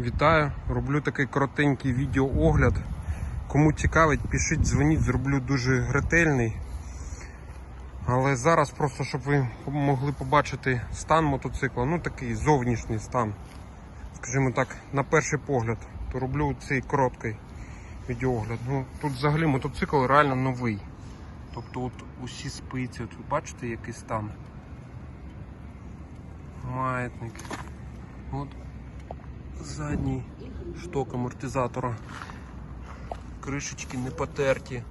Вітаю! Роблю такий коротенький відеоогляд. Кому цікавить, пишіть, дзвоніть, зроблю дуже ретельний. Але зараз просто, щоб ви могли побачити стан мотоцикла, ну такий зовнішній стан. Скажімо так, на перший погляд, то роблю цей короткий відеоогляд. Ну, тут взагалі мотоцикл реально новий. Тобто от усі спиці, от ви бачите який стан. Маятник. От задній шток амортизатора. Кришечки не потерті.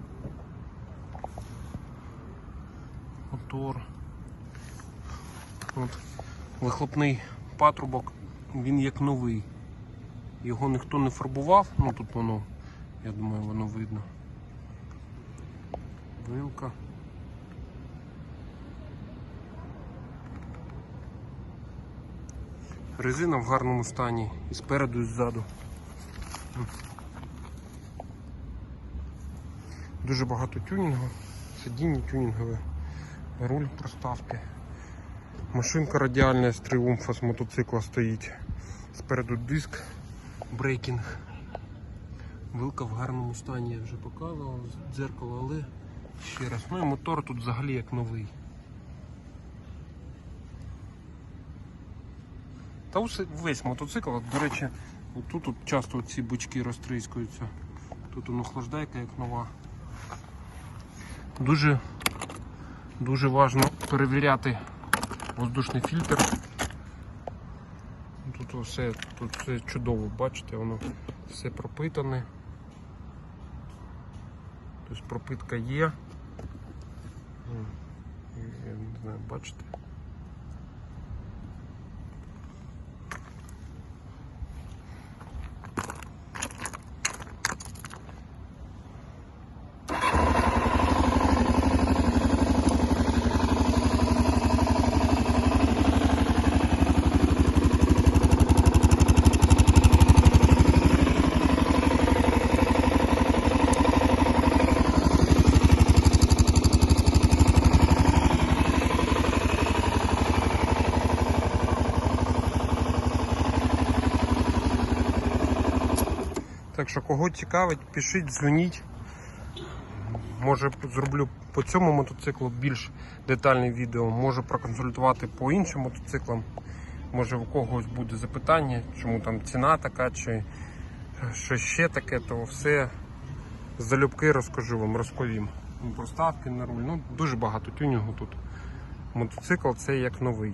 Мотор. От. Вихлопний патрубок, він як новий. Його ніхто не фарбував, ну тут воно, я думаю, воно видно. Вилка. Резина в гарному стані і спереду, і ззаду. Дуже багато тюнінгу, сидіння тюнінгове, руль проставки. Машинка радіальна з тріумфа з мотоцикла стоїть. Спереду диск, брейкінг. Вилка в гарному стані я вже показував, дзеркало, але ще раз. Ну і мотор тут взагалі як новий. Та весь мотоцикл, до речі, тут, тут часто ці бочки розтріскуються. Тут воно охлаждайка як нова. Дуже дуже важливо перевіряти воздушний фільтр. Тут все, тут все чудово, бачите, воно все пропитане. Тобто пропитка є. Я не знаю, бачите. Так що кого цікавить, пишіть, дзвоніть. Може зроблю по цьому мотоциклу більш детальне відео, можу проконсультувати по іншим мотоциклам. Може у когось буде запитання, чому там ціна така, чи що ще таке, то все залюбки розкажу вам, розповім. Проставки на руль. Ну, дуже багато тюнінгу тут. Мотоцикл це як новий.